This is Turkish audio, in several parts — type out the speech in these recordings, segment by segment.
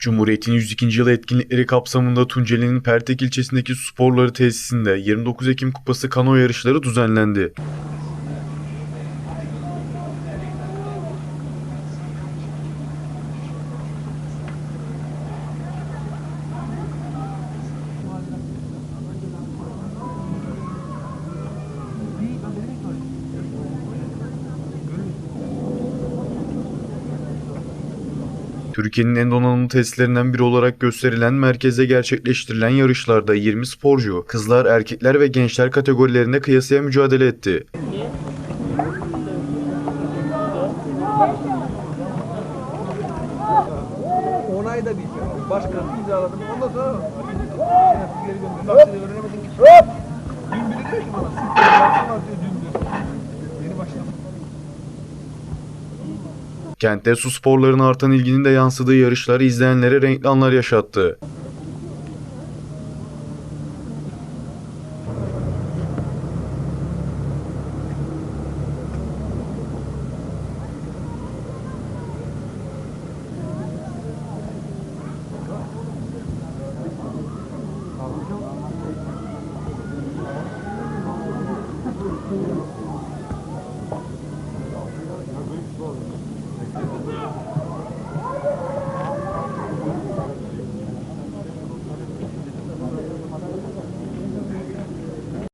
Cumhuriyet'in 102. yılı etkinlikleri kapsamında Tunceli'nin Pertek ilçesindeki sporları tesisinde 29 Ekim Kupası kano yarışları düzenlendi. Türkiye'nin en donanımlı testlerinden biri olarak gösterilen merkezde gerçekleştirilen yarışlarda 20 sporcu, kızlar, erkekler ve gençler kategorilerinde kıyasıya mücadele etti. Başkanı imzaladım. Ondan sonra geri gönderdim. Seni öğrenemedim ki. Dün biri diyor ki bana diyor dün diyor. Yeni başladım. Kentte su sporlarına artan ilginin de yansıdığı yarışlar izleyenlere renkli anlar yaşattı.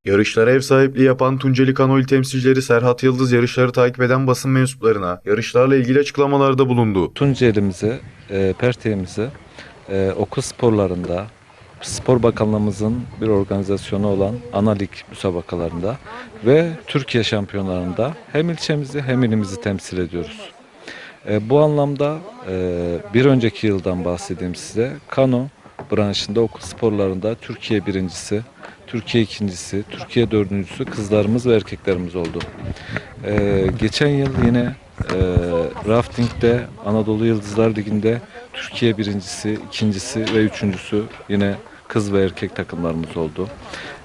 Yarışlara ev sahipliği yapan Tunceli Kano İl temsilcileri Serhat Yıldız yarışları takip eden basın mensuplarına yarışlarla ilgili açıklamalarda bulundu. Tunceli'mize, e, Perte'mize e, okul sporlarında Spor Bakanlığımızın bir organizasyonu olan ana lig müsabakalarında ve Türkiye şampiyonlarında hem ilçemizi hem ilimizi temsil ediyoruz. E, bu anlamda e, bir önceki yıldan bahsedeyim size. Kano branşında okul sporlarında Türkiye birincisi, Türkiye ikincisi, Türkiye dördüncüsü kızlarımız ve erkeklerimiz oldu. E, geçen yıl yine e, raftingde Anadolu Yıldızlar Ligi'nde Türkiye birincisi, ikincisi ve üçüncüsü yine kız ve erkek takımlarımız oldu.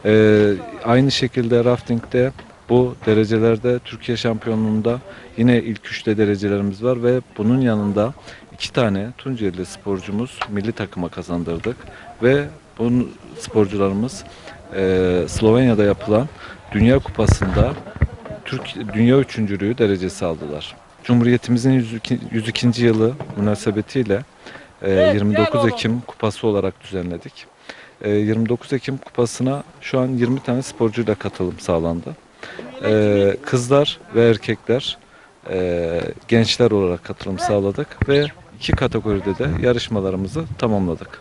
E, aynı şekilde raftingde bu derecelerde Türkiye şampiyonluğunda yine ilk üçte derecelerimiz var ve bunun yanında iki tane Tunceli sporcumuz milli takıma kazandırdık ve bu sporcularımız e, Slovenya'da yapılan Dünya Kupası'nda Türk Dünya Üçüncülüğü derecesi aldılar. Cumhuriyetimizin 102. 102. yılı münasebetiyle e, 29 Ekim kupası olarak düzenledik. E, 29 Ekim kupasına şu an 20 tane sporcuyla katılım sağlandı. E, Kızlar ve erkekler e, gençler olarak katılım sağladık ve iki kategoride de yarışmalarımızı tamamladık.